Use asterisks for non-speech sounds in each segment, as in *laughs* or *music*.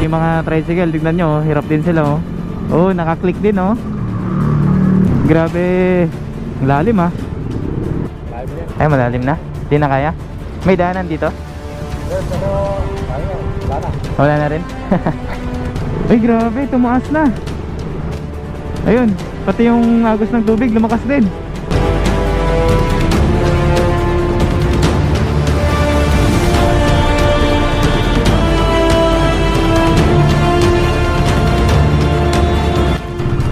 yung mga tricycle, tignan nyo, oh, hirap din sila oh. Oh, nakaklik din oh. Grabe. Lalim ah. Ay, malalim na. Di na kaya? May daanan dito? Wala na rin? *laughs* Ay, grabe. Tumaas na. Ayun. Pati yung agos ng tubig, lumakas din.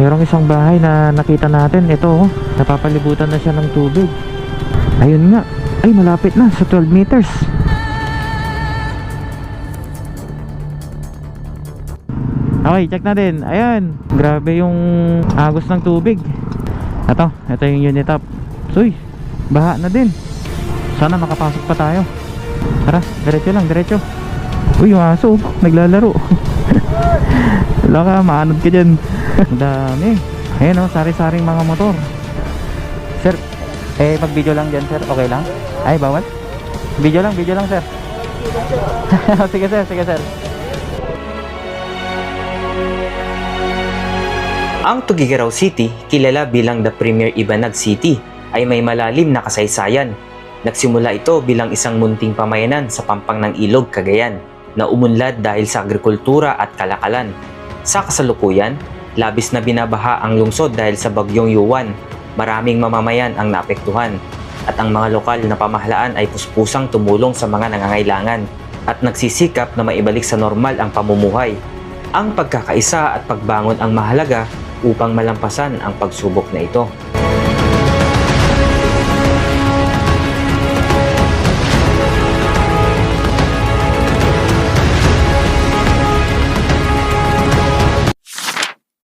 Merong isang bahay na nakita natin. Ito, oh, napapalibutan na siya ng tubig. Ayun nga. Ay, malapit na sa 12 meters. Okay, check natin. Ayan. Grabe yung agos ng tubig. Ito, ito yung unit up. Uy, baha na din. Sana makapasok pa tayo. Tara, diretso lang, diretso. Uy, yung aso, naglalaro. *laughs* Wala ka, maanod ka dyan. Ang dami. Ayan o, sari-saring mga motor. Sir, eh, mag-video lang dyan, sir. Okay lang? Ay, bawal? Video lang, video lang, sir. *laughs* sige, sir, sige, sir. Ang Tugigaraw City, kilala bilang the premier Ibanag City, ay may malalim na kasaysayan. Nagsimula ito bilang isang munting pamayanan sa pampang ng Ilog, Cagayan, na umunlad dahil sa agrikultura at kalakalan. Sa kasalukuyan, labis na binabaha ang lungsod dahil sa bagyong Yuan. Maraming mamamayan ang naapektuhan at ang mga lokal na pamahalaan ay puspusang tumulong sa mga nangangailangan at nagsisikap na maibalik sa normal ang pamumuhay. Ang pagkakaisa at pagbangon ang mahalaga upang malampasan ang pagsubok na ito.